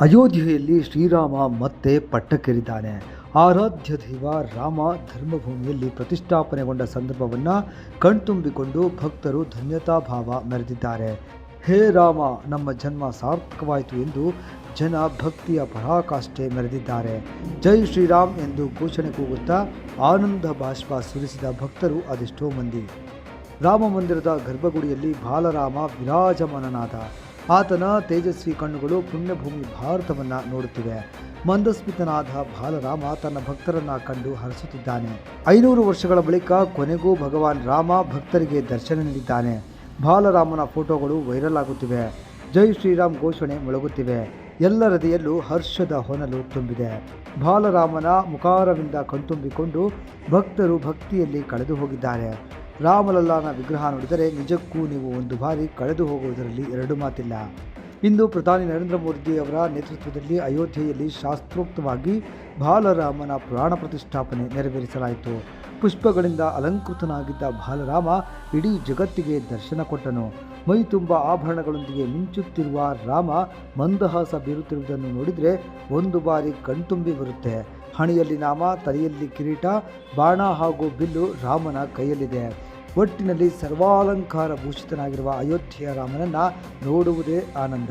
ಅಯೋಧ್ಯೆಯಲ್ಲಿ ಶ್ರೀರಾಮ ಮತ್ತೆ ಪಟ್ಟಕ್ಕೇರಿದ್ದಾನೆ. ಆರಾಧ್ಯ ದೈವ ರಾಮ ಧರ್ಮಭೂಮಿಯಲ್ಲಿ ಪ್ರತಿಷ್ಠಾಪನೆಗೊಂಡ ಸಂದರ್ಭವನ್ನು ಕಣ್ತುಂಬಿಕೊಂಡು ಭಕ್ತರು ಧನ್ಯತಾಭಾವ ಮೆರೆದಿದ್ದಾರೆ. ಹೇ ರಾಮ, ನಮ್ಮ ಜನ್ಮ ಸಾರ್ಥಕವಾಯಿತು ಎಂದು ಜನ ಭಕ್ತಿಯ ಪರಾಕಾಷ್ಠೆ ಮೆರೆದಿದ್ದಾರೆ. ಜೈ ಶ್ರೀರಾಮ್ ಎಂದು ಘೋಷಣೆ ಕೂಗುತ್ತಾ ಆನಂದ ಬಾಷ್ಪ ಸುರಿಸಿದ ಭಕ್ತರು ಅದೆಷ್ಟೋ ಮಂದಿ. ರಾಮ ಮಂದಿರದ ಗರ್ಭಗುಡಿಯಲ್ಲಿ ಬಾಲರಾಮ ವಿರಾಜಮಾನನಾದ. ಆತನ ತೇಜಸ್ವಿ ಕಣ್ಣುಗಳು ಪುಣ್ಯಭೂಮಿ ಭಾರತವನ್ನು ನೋಡುತ್ತಿವೆ. ಮಂದಸ್ಮಿತನಾದ ಬಾಲರಾಮ ತನ್ನ ಭಕ್ತರನ್ನ ಕಂಡು ಹರಸುತ್ತಿದ್ದಾನೆ. ಐನೂರು ವರ್ಷಗಳ ಬಳಿಕ ಕೊನೆಗೂ ಭಗವಾನ್ ರಾಮ ಭಕ್ತರಿಗೆ ದರ್ಶನ ನೀಡಿದ್ದಾನೆ. ಬಾಲರಾಮನ ಫೋಟೋಗಳು ವೈರಲ್ ಆಗುತ್ತಿವೆ. ಜೈ ಶ್ರೀರಾಮ್ ಘೋಷಣೆ ಮೊಳಗುತ್ತಿವೆ. ಎಲ್ಲ ಹೃದಯಲ್ಲೂ ಹರ್ಷದ ಹೊನಲು ತುಂಬಿದೆ. ಬಾಲರಾಮನ ಮುಖಾರವಿಂದ ಕಣ್ತುಂಬಿಕೊಂಡು ಭಕ್ತರು ಭಕ್ತಿಯಲ್ಲಿ ಕಳೆದು ಹೋಗಿದ್ದಾರೆ ರಾಮಲಲ್ಲಾನ ವಿಗ್ರಹ ನೋಡಿದರೆ ನಿಜಕ್ಕೂ ನೀವು ಒಂದು ಬಾರಿ ಕಳೆದು ಹೋಗುವುದರಲ್ಲಿ ಎರಡು ಮಾತಿಲ್ಲ. ಇಂದು ಪ್ರಧಾನಿ ನರೇಂದ್ರ ಮೋದಿ ಅವರ ನೇತೃತ್ವದಲ್ಲಿ ಅಯೋಧ್ಯೆಯಲ್ಲಿ ಶಾಸ್ತ್ರೋಕ್ತವಾಗಿ ಬಾಲರಾಮನ ಪ್ರಾಣ ಪ್ರತಿಷ್ಠಾಪನೆ ನೆರವೇರಿಸಲಾಯಿತು. ಪುಷ್ಪಗಳಿಂದ ಅಲಂಕೃತನಾಗಿದ್ದ ಬಾಲರಾಮ ಇಡೀ ಜಗತ್ತಿಗೆ ದರ್ಶನ ಕೊಟ್ಟನು. ಮೈ ತುಂಬ ಆಭರಣಗಳೊಂದಿಗೆ ಮಿಂಚುತ್ತಿರುವ ರಾಮ ಮಂದಹಾಸ ಬೀರುತ್ತಿರುವುದನ್ನು ನೋಡಿದರೆ ಒಂದು ಬಾರಿ ಕಣ್ತುಂಬಿ ಬರುತ್ತೆ. ಹಣೆಯಲ್ಲಿ ನಾಮ, ತಲೆಯಲ್ಲಿ ಕಿರೀಟ, ಬಾಣ ಹಾಗೂ ಬಿಲ್ಲು ರಾಮನ ಕೈಯಲ್ಲಿದೆ. ಒಟ್ಟಿನಲ್ಲಿ ಸರ್ವಾಲಂಕಾರ ಭೂಷಿತನಾಗಿರುವ ಅಯೋಧ್ಯೆಯ ರಾಮನನ್ನು ನೋಡುವುದೇ ಆನಂದ.